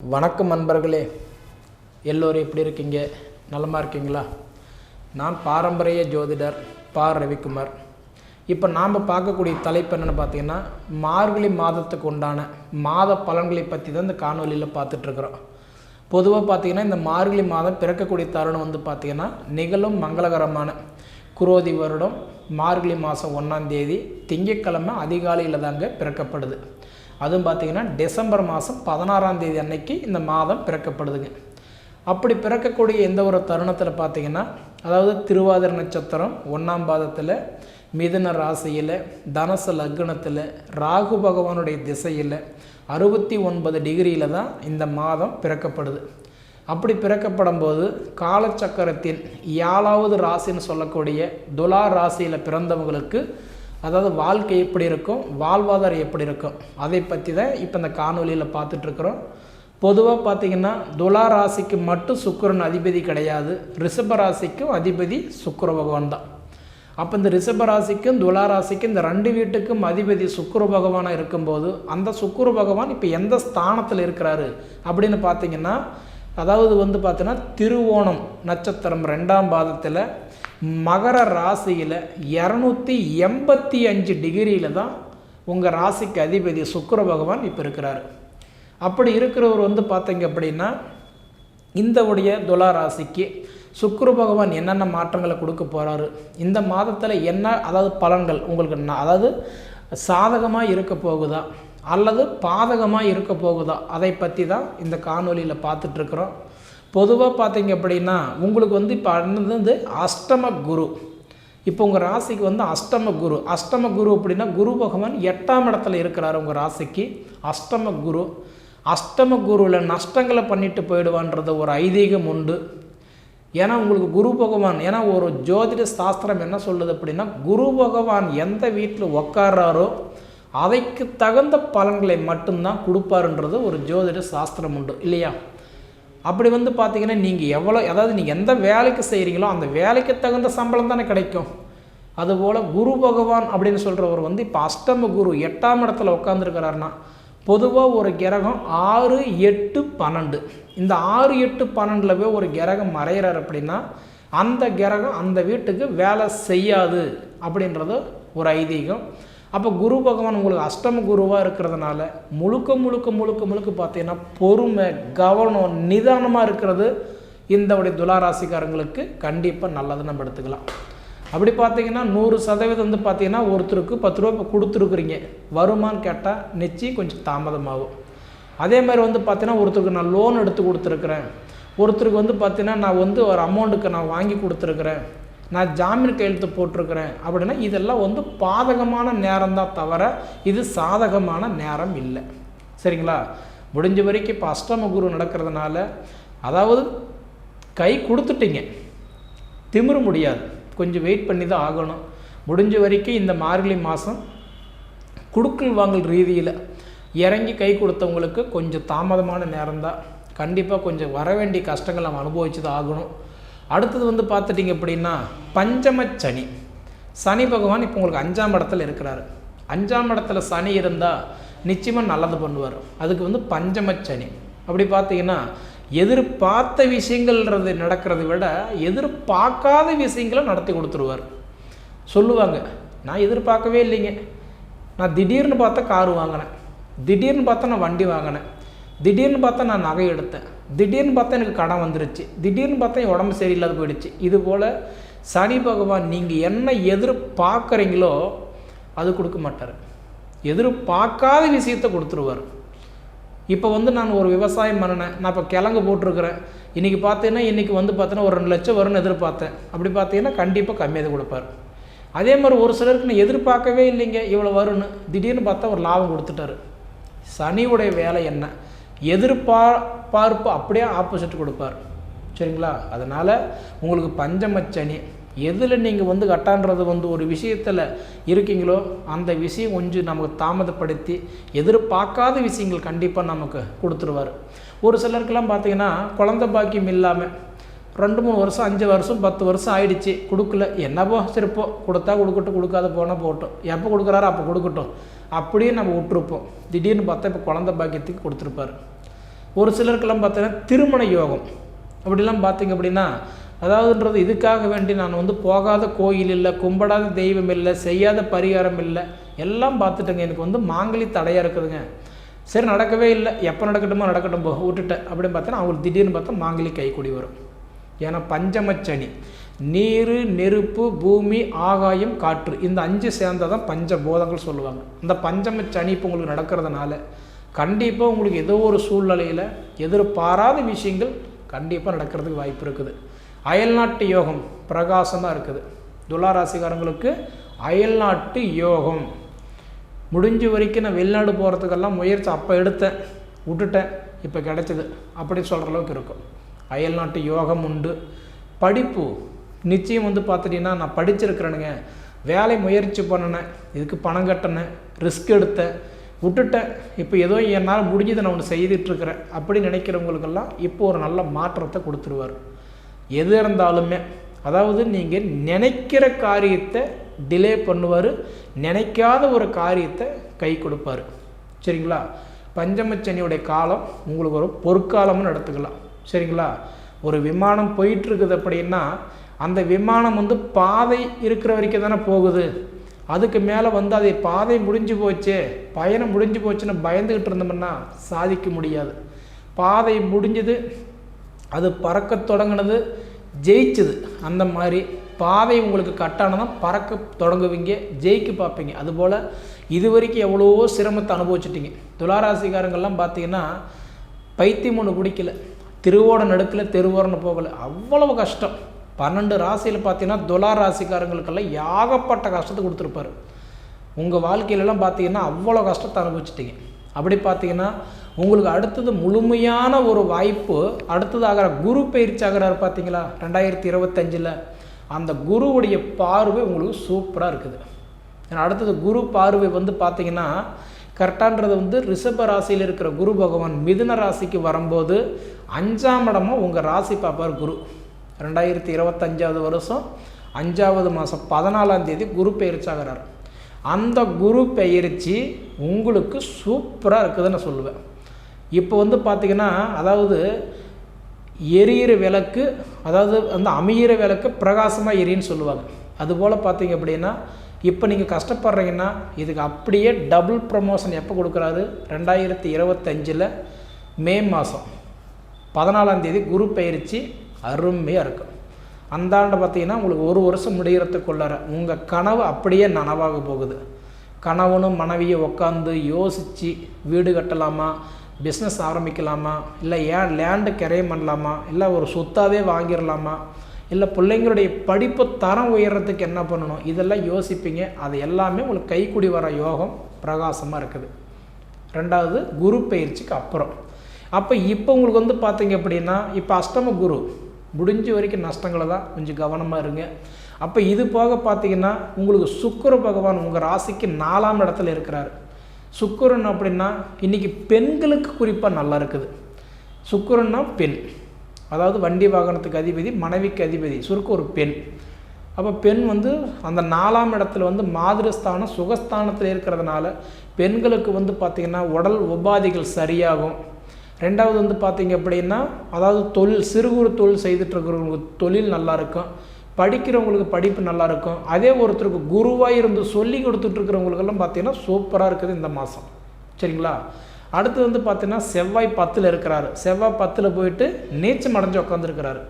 வணக்கம் நண்பர்களே. எல்லோரும் எப்படி இருக்கீங்க? நலமாக இருக்கீங்களா? நான் பாரம்பரிய ஜோதிடர் பா ரவிக்குமார். இப்போ நாம் பார்க்கக்கூடிய தலைப்பு என்னென்னு பார்த்தீங்கன்னா மார்கழி மாதத்துக்கு உண்டான மாத பலன்களை பற்றி தான் இந்த காணொலியில் பார்த்துட்ருக்குறோம் பொதுவாக பார்த்தீங்கன்னா இந்த மார்கழி மாதம் பிறக்கக்கூடிய தருணம் வந்து பார்த்திங்கன்னா நிகழும் மங்களகரமான குரோதி வருடம் மார்கழி மாதம் ஒன்றாம் தேதி திங்கக்கிழமை அதிகாலையில் தாங்க பிறக்கப்படுது. அதுவும் பார்த்திங்கன்னா டிசம்பர் மாதம் பதினாறாம் தேதி அன்னைக்கு இந்த மாதம் பிறக்கப்படுதுங்க. அப்படி பிறக்கக்கூடிய எந்த ஒரு தருணத்தில் பார்த்திங்கன்னா அதாவது திருவாதிர நட்சத்திரம் ஒன்றாம் பாதத்தில் மிதுன ராசியில் தனசு லக்னத்தில் ராகு பகவானுடைய திசையில் அறுபத்தி ஒன்பது டிகிரியில் தான் இந்த மாதம் பிறக்கப்படுது. அப்படி பிறக்கப்படும் போது காலச்சக்கரத்தின் ஏழாவது ராசின்னு சொல்லக்கூடிய துலா ராசியில் பிறந்தவங்களுக்கு அதாவது வாழ்க்கை எப்படி இருக்கும் வாழ்வாதாரம் எப்படி இருக்கும் அதை பற்றி தான் இப்போ இந்த காணொலியில் பார்த்துட்ருக்குறோம். பொதுவாக பார்த்திங்கன்னா துலா ராசிக்கு மட்டும் சுக்கரன் அதிபதி கிடையாது ரிஷப ராசிக்கும் அதிபதி சுக்கர பகவான் தான். அப்போ இந்த ரிஷப ராசிக்கும் துலா ராசிக்கும் இந்த ரெண்டு வீட்டுக்கும் அதிபதி சுக்கர பகவானாக இருக்கும்போது அந்த சுக்கர பகவான் இப்போ எந்த ஸ்தானத்தில் இருக்கிறாரு அப்படின்னு பார்த்தீங்கன்னா அதாவது வந்து பார்த்தீங்கன்னா திருவோணம் நட்சத்திரம் ரெண்டாம் பாதத்தில் மகர ராசியில் இரநூத்தி எண்பத்தி அஞ்சு டிகிரியில் தான் உங்கள் ராசிக்கு அதிபதி சுக்கர பகவான் இப்போ இருக்கிறாரு. அப்படி இருக்கிறவர் வந்து பார்த்தீங்க அப்படின்னா இந்த உடைய துலா ராசிக்கு சுக்கிர பகவான் என்னென்ன மாற்றங்களை கொடுக்க போகிறாரு இந்த மாதத்தில் என்ன அதாவது பலன்கள் உங்களுக்கு அதாவது சாதகமாக இருக்க போகுதா அல்லது பாதகமாக இருக்க போகுதா? அதை பற்றி தான் இந்த காணொலியில் பார்த்துட்ருக்குறோம். பொதுவாக பார்த்தீங்க அப்படின்னா உங்களுக்கு வந்து இப்போ அடுத்தது வந்து அஷ்டம குரு. இப்போ உங்கள் ராசிக்கு வந்து அஷ்டம குரு. அஷ்டம குரு அப்படின்னா குரு பகவான் எட்டாம் இடத்துல இருக்கிறார் உங்கள் ராசிக்கு. அஷ்டம குரு. அஷ்டம குருவில் நஷ்டங்களை பண்ணிட்டு போயிடுவான்றது ஒரு ஐதீகம் உண்டு. ஏன்னா உங்களுக்கு குரு பகவான் ஏன்னா ஒரு ஜோதிட சாஸ்திரம் என்ன சொல்லுது அப்படின்னா குரு பகவான் எந்த வீட்டில் உக்காடுறாரோ அதைக்கு தகுந்த பலன்களை மட்டும்தான் கொடுப்பாருன்றது ஒரு ஜோதிட சாஸ்திரம் உண்டு இல்லையா? அப்படி வந்து பார்த்தீங்கன்னா நீங்கள் எவ்வளோ அதாவது நீங்கள் எந்த வேலைக்கு செய்கிறீங்களோ அந்த வேலைக்கு தகுந்த சம்பளம் தானே கிடைக்கும். அதுபோல் குரு பகவான் அப்படின்னு சொல்கிறவர் வந்து இப்போ அஷ்டம குரு எட்டாம் இடத்துல உட்காந்துருக்கிறாருன்னா பொதுவாக ஒரு கிரகம் ஆறு எட்டு பன்னெண்டு. இந்த ஆறு எட்டு பன்னெண்டில் போய் ஒரு கிரகம் மறையிறார் அப்படின்னா அந்த கிரகம் அந்த வீட்டுக்கு வேலை செய்யாது அப்படின்றது ஒரு ஐதீகம். அப்போ குரு பகவான் உங்களுக்கு அஷ்டம குருவாக இருக்கிறதுனால முழுக்க முழுக்க முழுக்க முழுக்க பார்த்தீங்கன்னா பொறுமை கவனம் நிதானமாக இருக்கிறது இந்த உடைய துளாராசிக்காரங்களுக்கு கண்டிப்பாக நல்லது நம்ம எடுத்துக்கலாம். அப்படி பார்த்தீங்கன்னா நூறு சதவீதம் வந்து பார்த்தீங்கன்னா ஒருத்தருக்கு பத்து ரூபா இப்போ கொடுத்துருக்குறீங்க. வருமான்னு கேட்டால் நிச்சயம் கொஞ்சம் தாமதமாகும். அதே மாதிரி வந்து பார்த்தீங்கன்னா ஒருத்தருக்கு நான் லோன் எடுத்து கொடுத்துருக்குறேன். ஒருத்தருக்கு வந்து பார்த்தீங்கன்னா நான் வந்து ஒரு அமௌண்ட்டுக்கு நான் வாங்கி கொடுத்துருக்குறேன். நான் ஜாமீன் கையெழுத்து போட்டிருக்கிறேன் அப்படின்னா இதெல்லாம் வந்து பாதகமான நேரம் தான் தவிர இது சாதகமான நேரம் இல்லை. சரிங்களா? முடிஞ்ச வரைக்கும் இப்போ அஷ்டம குரு நடக்கிறதுனால அதாவது கை கொடுத்துட்டீங்க. திமிர முடியாது. கொஞ்சம் வெயிட் பண்ணி தான் ஆகணும். முடிஞ்ச வரைக்கும் இந்த மார்கழி மாதம் குடுக்கல் வாங்கல் ரீதியில் இறங்கி கை கொடுத்தவங்களுக்கு கொஞ்சம் தாமதமான நேரம்தான் கண்டிப்பாக கொஞ்சம் வர வேண்டிய கஷ்டங்கள் நம்ம அனுபவிச்சு தான் ஆகணும். அடுத்தது வந்து பார்த்துட்டிங்க அப்படின்னா பஞ்சம சனி சனி பகவான் இப்போ உங்களுக்கு அஞ்சாம் இடத்துல இருக்கிறாரு. அஞ்சாம் இடத்துல சனி இருந்தால் நிச்சயமாக நல்லது பண்ணுவார். அதுக்கு வந்து பஞ்சம சனி அப்படி பார்த்தீங்கன்னா எதிர்பார்த்த விஷயங்கள்ன்றது நடக்கிறத விட எதிர்பார்க்காத விஷயங்களை நடத்தி கொடுத்துருவார். சொல்லுவாங்க நான் எதிர்பார்க்கவே இல்லைங்க. நான் திடீர்னு பார்த்தா கார் வாங்கினேன். திடீர்னு பார்த்தா நான் வண்டி வாங்கினேன். திடீர்னு பார்த்தா நான் நகை எடுத்தேன். திடீர்னு பார்த்தா எனக்கு கடன் வந்துருச்சு. திடீர்னு பார்த்தா என் உடம்பு சரியில்லாத போயிடுச்சு. இது போல் சனி பகவான் நீங்கள் என்ன எதிர்பார்க்குறீங்களோ அது கொடுக்க மாட்டார். எதிர்பார்க்காத விஷயத்தை கொடுத்துருவார். இப்போ வந்து நான் ஒரு விவசாயம் பண்ணினேன். நான் இப்போ கிழங்கு போட்டிருக்கிறேன். இன்றைக்கி பார்த்தீங்கன்னா இன்றைக்கி வந்து பார்த்தீங்கன்னா ஒரு ரெண்டு லட்சம் வரும்னு எதிர்பார்த்தேன். அப்படி பார்த்தீங்கன்னா கண்டிப்பாக கம்மியாக தான் கொடுப்பார். அதே மாதிரி ஒரு சிலருக்கு நான் எதிர்பார்க்கவே இல்லைங்க இவ்வளோ வரும்னு. திடீர்னு பார்த்தா ஒரு லாபம் கொடுத்துட்டாரு. சனியுடைய வேலை என்ன? எதிர்பார்ப்பு அப்படியே ஆப்போசிட் கொடுப்பார். சரிங்களா? அதனால் உங்களுக்கு பஞ்சமச்சனி எதில் நீங்கள் வந்து கட்டான்றது வந்து ஒரு விஷயத்தில் இருக்கீங்களோ அந்த விஷயம் கொஞ்சம் நமக்கு தாமதப்படுத்தி எதிர்பார்க்காத விஷயங்கள் கண்டிப்பாக நமக்கு கொடுத்துருவார். ஒரு சிலருக்கெல்லாம் பார்த்தீங்கன்னா குழந்த பாக்கியம் இல்லாமல் ரெண்டு மூணு வருஷம் அஞ்சு வருஷம் பத்து வருஷம் ஆயிடுச்சு. கொடுக்கல. என்னப்போ சரிப்போ? கொடுத்தா கொடுக்கட்டும் கொடுக்காத போனால் போகட்டும். எப்போ கொடுக்குறாரோ அப்போ கொடுக்கட்டும். அப்படியே நம்ம விட்டுருப்போம். திடீர்னு பார்த்தா இப்போ குழந்த பாக்கியத்துக்கு கொடுத்துருப்பாரு. ஒரு சிலருக்கெல்லாம் பார்த்தீங்கன்னா திருமண யோகம். அப்படிலாம் பார்த்தீங்க அப்படின்னா அதாவதுன்றது இதுக்காக வேண்டி நான் வந்து போகாத கோயில் இல்லை கும்பிடாத தெய்வம் இல்லை செய்யாத பரிகாரம் இல்லை எல்லாம் பார்த்துட்டேங்க. எனக்கு வந்து மாங்கலி தடையாக இருக்குதுங்க. சரி நடக்கவே இல்லை. எப்போ நடக்கட்டுமோ நடக்கட்டும் போ விட்டுட்டேன். அப்படின்னு பார்த்தோன்னா அவங்களுக்கு திடீர்னு பார்த்தா மாங்கலி கைக்கூடி வரும். ஏன்னா பஞ்சமச்சனி. நீர் நெருப்பு பூமி ஆகாயம் காற்று. இந்த அஞ்சு சேர்ந்ததான் பஞ்சபோதங்கள் சொல்லுவாங்க. இந்த பஞ்சமச்சனி இப்போ உங்களுக்கு நடக்கிறதுனால கண்டிப்பாக உங்களுக்கு ஏதோ ஒரு சூழ்நிலையில் எதிர்பாராத விஷயங்கள் கண்டிப்பாக நடக்கிறதுக்கு வாய்ப்பு இருக்குது. அயல்நாட்டு யோகம் பிரகாசமாக இருக்குது. துளாராசிக்காரங்களுக்கு அயல்நாட்டு யோகம். முடிஞ்ச வரைக்கும் நான் வெளிநாடு போகிறதுக்கெல்லாம் முயற்சி அப்போ எடுத்தேன். விட்டுட்டேன். இப்போ கிடச்சிது. அப்படி சொல்கிற அளவுக்கு இருக்கும். அயல்நாட்டு யோகம் உண்டு. படிப்பு நிச்சயம் வந்து பார்த்துட்டிங்கன்னா நான் படிச்சிருக்கிறேனுங்க. வேலை முயற்சி பண்ணினேன். இதுக்கு பணம் கட்டினேன். ரிஸ்க் எடுத்தேன். விட்டுட்டேன். இப்போ ஏதோ என்னால் முடிஞ்சதை நான் ஒன்று செய்துட்ருக்கிறேன் அப்படி நினைக்கிறவங்களுக்கெல்லாம் இப்போ ஒரு நல்ல மாற்றத்தை கொடுத்துருவார். எது இருந்தாலுமே அதாவது நீங்கள் நினைக்கிற காரியத்தை டிலே பண்ணுவார். நினைக்காத ஒரு காரியத்தை கை கொடுப்பார். சரிங்களா? பஞ்சமச்சனியுடைய காலம் உங்களுக்கு ஒரு பொற்காலம்னு எடுத்துக்கலாம். சரிங்களா? ஒரு விமானம் போயிட்டுருக்குது அப்படின்னா அந்த விமானம் வந்து பாதை இருக்கிற வரைக்கும் தானே போகுது. அதுக்கு மேலே வந்து அதை பாதை முடிஞ்சு போச்சே பயணம் முடிஞ்சு போச்சுன்னு பயந்துக்கிட்டு இருந்தோம்னா சாதிக்க முடியாது. பாதை முடிஞ்சது அது பறக்க தொடங்கினது ஜெயிச்சது. அந்த மாதிரி பாதை உங்களுக்கு கட்டானதான் பறக்க தொடங்குவீங்க ஜெயிக்க பார்ப்பீங்க. அதுபோல் இது வரைக்கும் எவ்வளவோ சிரமத்தை அனுபவிச்சிட்டிங்க. துளாராசிக்காரங்கள்லாம் பார்த்தீங்கன்னா பைத்தியம் ஒன்று பிடிக்கல. திருவோட நடுக்கில் தெருவோரன்னு போகலை. அவ்வளவு கஷ்டம். பன்னெண்டு ராசியில் பார்த்தீங்கன்னா துலா ராசிக்காரங்களுக்கெல்லாம் ஏகப்பட்ட கஷ்டத்தை கொடுத்துருப்பாரு. உங்கள் வாழ்க்கையிலலாம் பார்த்தீங்கன்னா அவ்வளோ கஷ்டத்தை அனுபவிச்சிட்டிங்க. அப்படி பார்த்தீங்கன்னா உங்களுக்கு அடுத்தது முழுமையான ஒரு வாய்ப்பு அடுத்தது ஆகிற குரு பயிற்சி ஆகிறாரு பார்த்தீங்களா ரெண்டாயிரத்தி இருபத்தஞ்சில். அந்த குருவுடைய பார்வை உங்களுக்கு சூப்பராக இருக்குது. ஏன்னா அடுத்தது குரு பார்வை வந்து பார்த்தீங்கன்னா கரெக்டான்றது வந்து ரிஷப ராசியில் இருக்கிற குரு பகவான் மிதுன ராசிக்கு வரும்போது அஞ்சாம் இடமும் உங்கள் ராசி பார்ப்பார் குரு. ரெண்டாயிரத்தி இருபத்தஞ்சாவது வருஷம் அஞ்சாவது மாதம் பதினாலாம் தேதி குரு பெயர்ச்சாகிறார் அந்த குரு பயிற்சி உங்களுக்கு சூப்பராக இருக்குதுன்னு சொல்லுவேன். இப்போ வந்து பார்த்திங்கன்னா அதாவது எரியிற விளக்கு அதாவது அந்த அமையிற விளக்கு பிரகாசமாக எரின்னு சொல்லுவாங்க. அதுபோல் பார்த்தீங்க அப்படின்னா இப்போ நீங்கள் கஷ்டப்படுறீங்கன்னா இதுக்கு அப்படியே டபுள் ப்ரமோஷன் எப்போ கொடுக்குறாரு? ரெண்டாயிரத்தி இருபத்தஞ்சில் மே மாதம் பதினாலாம் தேதி குரு பயிற்சி அருமையாக இருக்கும். அந்த ஆண்டு பார்த்தீங்கன்னா உங்களுக்கு ஒரு வருஷம் முடிகிறதுக்குள்ளார உங்கள் கனவு அப்படியே நனவாக போகுது. கணவனும் மனைவியை உட்காந்து யோசித்து வீடு கட்டலாமா? பிஸ்னஸ் ஆரம்பிக்கலாமா? இல்லை ஏன் லேண்டு கிரையம் பண்ணலாமா? இல்லை ஒரு சொத்தாகவே வாங்கிடலாமா இல்லை பிள்ளைங்களுடைய படிப்பு தரம் உயர்றதுக்கு என்ன பண்ணணும்? இதெல்லாம் யோசிப்பீங்க. அது எல்லாமே உங்களுக்கு கைக்குடி வர யோகம் பிரகாசமாக இருக்குது. ரெண்டாவது குரு பயிற்சிக்கு அப்புறம். அப்போ இப்போ உங்களுக்கு வந்து பார்த்தீங்க அப்படின்னா இப்போ அஷ்டம குரு முடிஞ்ச வரைக்கும் நஷ்டங்களை தான் கொஞ்சம் கவனமாக இருங்க. அப்போ இது போக பார்த்தீங்கன்னா உங்களுக்கு சுக்கர பகவான் உங்கள் ராசிக்கு நாலாம் இடத்துல இருக்கிறார். சுக்கரன் அப்படின்னா இன்றைக்கி பெண்களுக்கு குறிப்பாக நல்லா இருக்குது. சுக்கரன்னா பெண். அதாவது வண்டி வாகனத்துக்கு அதிபதி மனைவிக்கு அதிபதி சுருக்க ஒரு பெண். அப்போ பெண் வந்து அந்த நாலாம் இடத்துல வந்து மாதிரஸ்தானம் சுகஸ்தானத்தில் இருக்கிறதுனால பெண்களுக்கு வந்து பார்த்திங்கன்னா உடல் உபாதைகள் சரியாகும். ரெண்டாவது வந்து பார்த்திங்க அப்படின்னா அதாவது தொழில் சிறு குறு தொழில் செய்துட்ருக்கிறவங்களுக்கு தொழில் நல்லாயிருக்கும் படிக்கிறவங்களுக்கு படிப்பு நல்லாயிருக்கும் அதே ஒருத்தருக்கு குருவாக இருந்து சொல்லி கொடுத்துட்ருக்கிறவங்களுக்கெல்லாம் பார்த்தீங்கன்னா சூப்பராக இருக்குது இந்த மாதம் சரிங்களா? அடுத்து வந்து பார்த்தீங்கன்னா செவ்வாய் பத்தில் இருக்கிறாரு. செவ்வாய் பத்தில் போயிட்டு நீச்சம் அடைஞ்சு உட்காந்துருக்கிறாரு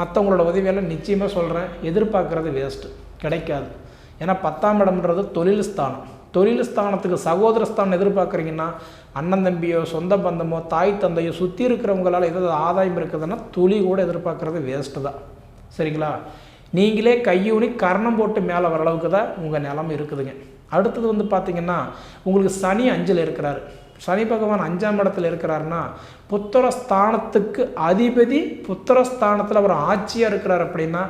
மற்றவங்களோட உதவியெல்லாம் நிச்சயமாக சொல்கிறேன் எதிர்பார்க்குறது வேஸ்ட்டு கிடைக்காது. ஏன்னா பத்தாம் இடம்ன்றது தொழில் ஸ்தானம். தொழில் ஸ்தானத்துக்கு சகோதர ஸ்தானம் எதிர்பார்க்குறீங்கன்னா அண்ணன் தம்பியோ சொந்த பந்தமோ தாய் தந்தையோ சுற்றி இருக்கிறவங்களால் ஏதாவது ஆதாயம் இருக்குதுன்னா துளி கூட எதிர்பார்க்குறது வேஸ்ட்டு தான். சரிங்களா? நீங்களே கையூனி கர்ணம் போட்டு மேலே வர அளவுக்கு தான் உங்கள் நிலமை இருக்குதுங்க. அடுத்தது வந்து பார்த்திங்கன்னா உங்களுக்கு சனி அஞ்சில் இருக்கிறார். சனி பகவான் அஞ்சாம் இடத்துல இருக்கிறாருன்னா புத்திரஸ்தானத்துக்கு அதிபதி புத்திரஸ்தானத்தில் அவர் ஆட்சியாக இருக்கிறார் அப்படின்னா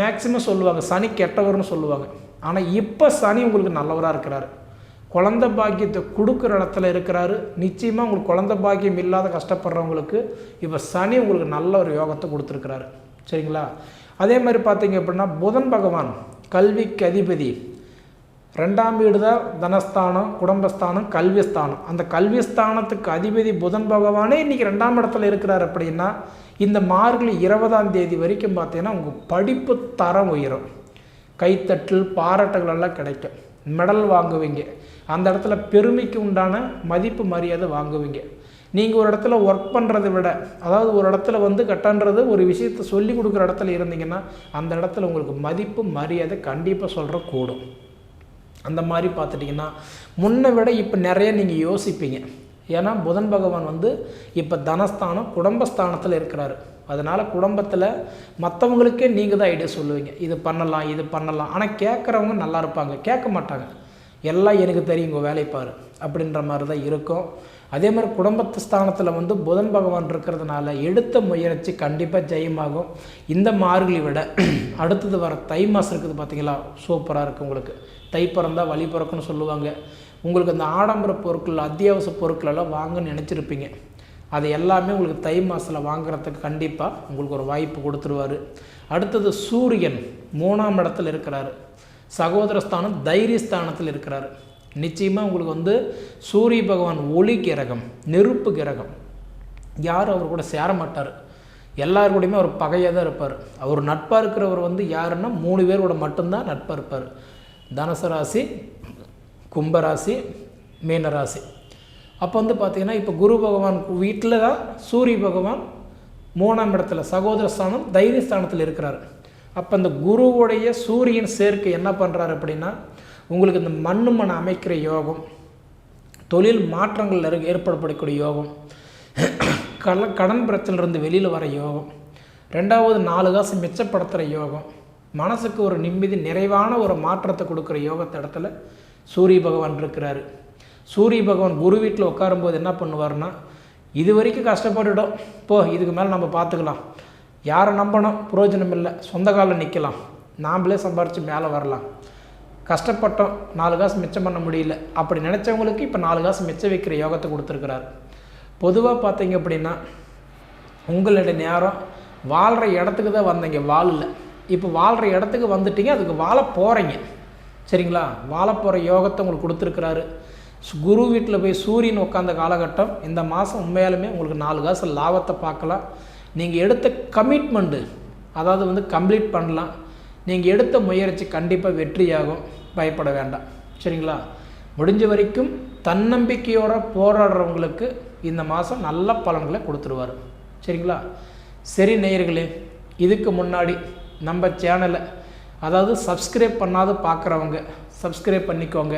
மேக்சிமம் சொல்லுவாங்க. சனி கெட்டவர்னு சொல்லுவாங்க. ஆனால் இப்போ சனி உங்களுக்கு நல்லவராக இருக்கிறாரு. குழந்த பாக்கியத்தை கொடுக்குற இடத்துல இருக்கிறாரு. நிச்சயமாக உங்களுக்கு குழந்த பாக்கியம் இல்லாத கஷ்டப்படுறவங்களுக்கு இப்போ சனி உங்களுக்கு நல்ல ஒரு யோகத்தை கொடுத்துருக்குறாரு. சரிங்களா? அதே மாதிரி பார்த்தீங்க அப்படின்னா புதன் பகவான் கல்விக்கு அதிபதி. ரெண்டாம் வீடு தான் தனஸ்தானம் குடும்பஸ்தானம் கல்விஸ்தானம். அந்த கல்விஸ்தானத்துக்கு அதிபதி புதன் பகவானே இன்றைக்கி ரெண்டாம் இடத்துல இருக்கிறார் அப்படின்னா இந்த மார்கழி இருபதாம் தேதி வரைக்கும் பார்த்தீங்கன்னா உங்கள் படிப்பு தரம் உயரும். கைத்தட்டல் பாராட்டுகள் எல்லாம் கிடைக்கும். மெடல் வாங்குவீங்க. அந்த இடத்துல பெருமைக்கு உண்டான மதிப்பு மரியாதை வாங்குவீங்க. நீங்கள் ஒரு இடத்துல ஒர்க் பண்ணுறதை விட அதாவது ஒரு இடத்துல வந்து கட்டன்றது ஒரு விஷயத்தை சொல்லி கொடுக்குற இடத்துல இருந்தீங்கன்னா அந்த இடத்துல உங்களுக்கு மதிப்பு மரியாதை கண்டிப்பாக சொல்கிற கூடும் அந்த மாதிரி பார்த்துட்டிங்கன்னா முன்னை விட இப்போ நிறைய நீங்கள் யோசிப்பீங்க. ஏன்னா புதன் பகவான் வந்து இப்போ தனஸ்தானம் குடும்பஸ்தானத்தில் இருக்கிறாரு. அதனால் குடும்பத்தில் மற்றவங்களுக்கே நீங்கள் தான் ஐடியா சொல்லுவீங்க. இது பண்ணலாம் இது பண்ணலாம். ஆனால் கேட்குறவங்க நல்லா இருப்பாங்க. கேட்க மாட்டாங்க. எல்லாம் எனக்கு தெரியும் உங்கள் வேலைப்பார் அப்படின்ற மாதிரி தான் இருக்கும். அதே மாதிரி குடும்பத்து ஸ்தானத்தில் வந்து புதன் பகவான் இருக்கிறதுனால எடுத்த முயற்சி கண்டிப்பாக ஜெயமாகும். இந்த மார்கழி விட அடுத்தது வர தை மாதம் இருக்குது பார்த்தீங்களா சூப்பராக இருக்குது உங்களுக்கு. தை பிறந்தால் வழி பிறக்குன்னு சொல்லுவாங்க. உங்களுக்கு அந்த ஆடம்பர பொருட்கள் அத்தியாவசிய பொருட்களெல்லாம் வாங்கன்னு நினச்சிருப்பீங்க. அது எல்லாமே உங்களுக்கு தை மாதத்தில் வாங்குறதுக்கு கண்டிப்பாக உங்களுக்கு ஒரு வாய்ப்பு கொடுத்துருவார். அடுத்தது சூரியன் மூணாம் இடத்துல இருக்கிறார். சகோதரஸ்தானம் தைரியஸ்தானத்தில் இருக்கிறார். நிச்சயமாக உங்களுக்கு வந்து சூரிய பகவான் ஒளி கிரகம் நெருப்பு கிரகம். யாரும் அவர் கூட சேர மாட்டார். கூடயுமே அவர் பகையாக தான் இருப்பார். அவர் நட்பாக இருக்கிறவர் வந்து யாருன்னா மூணு பேரோட மட்டும்தான் நட்பாக இருப்பார். தனுசு ராசி கும்பராசி மீனராசி அப்போ வந்து பார்த்திங்கன்னா இப்போ குரு பகவான் வீட்டில் தான் சூரிய பகவான் மூணாம் இடத்துல சகோதர ஸ்தானம் தைரியஸ்தானத்தில் இருக்கிறார். அப்போ இந்த குருவுடைய சூரியன் சேர்க்கை என்ன பண்ணுறாரு அப்படின்னா உங்களுக்கு இந்த மண்ணு மண் அமைக்கிற யோகம் தொழில் மாற்றங்கள் ஏற்படப்படக்கூடிய யோகம் கல கடன் பிரச்சனைலேருந்து வெளியில் வர யோகம் ரெண்டாவது நாலு காசு மிச்சப்படுத்துகிற யோகம் மனசுக்கு ஒரு நிம்மதி நிறைவான ஒரு மாற்றத்தை கொடுக்குற யோகத்த இடத்துல சூரிய பகவான் இருக்கிறாரு. சூரிய பகவான் குரு வீட்டில் உட்காரும்போது என்ன பண்ணுவார்னா இது வரைக்கும் கஷ்டப்பட்டுட்டோம். போ இதுக்கு மேலே நம்ம பார்த்துக்கலாம் யாரை நம்பணும்? புரோஜனம் இல்லை. சொந்த காலில் நிற்கலாம் நாம்ளே சம்பாரித்து மேலே வரலாம். கஷ்டப்பட்டோம். நாலு காசு மிச்சம் பண்ண முடியல. அப்படி நினச்சவங்களுக்கு இப்போ நாலு காசு மிச்சம் வைக்கிற யோகத்தை கொடுத்துருக்குறாரு. பொதுவாக பார்த்தீங்க அப்படின்னா உங்களுடைய நேரம் வாழ்கிற இடத்துக்கு தான் வந்தீங்க. வாழல. இப்போ வாழ்கிற இடத்துக்கு வந்துட்டீங்க. அதுக்கு வாழ போகிறீங்க சரிங்களா? வாழ போகிற யோகத்தை உங்களுக்கு கொடுத்துருக்குறாரு. குரு வீட்டில் போய் சூரியன் உட்காந்த காலகட்டம் இந்த மாதம் உண்மையாலுமே உங்களுக்கு நாலு காசு லாபத்தை பார்க்கலாம். நீங்கள் எடுத்த கமிட்மெண்ட்டு அதாவது வந்து கம்ப்ளீட் பண்ணலாம். நீங்கள் எடுத்த முயற்சி கண்டிப்பாக வெற்றியாகும். பயப்பட வேண்டாம். சரிங்களா? முடிஞ்ச வரைக்கும் தன்னம்பிக்கையோடு போராடுறவங்களுக்கு இந்த மாதம் நல்ல பலன்களை கொடுத்துருவார். சரிங்களா? சரி நேயர்களே இதுக்கு முன்னாடி நம்ம சேனலை அதாவது சப்ஸ்கிரைப் பண்ணாத பார்க்குறவங்க சப்ஸ்கிரைப் பண்ணிக்கோங்க.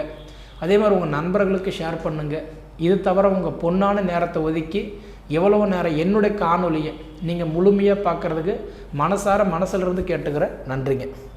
அதே மாதிரி உங்கள் நண்பர்களுக்கு ஷேர் பண்ணுங்கள் இது தவிர உங்கள் பொண்ணான நேரத்தை ஒதுக்கி எவ்வளவு நேரம் என்னுடைய காணொலியை நீங்கள் முழுமையாக பார்க்குறதுக்கு மனசார மனசிலிருந்து கேட்டுக்கிறேன் நன்றிங்க.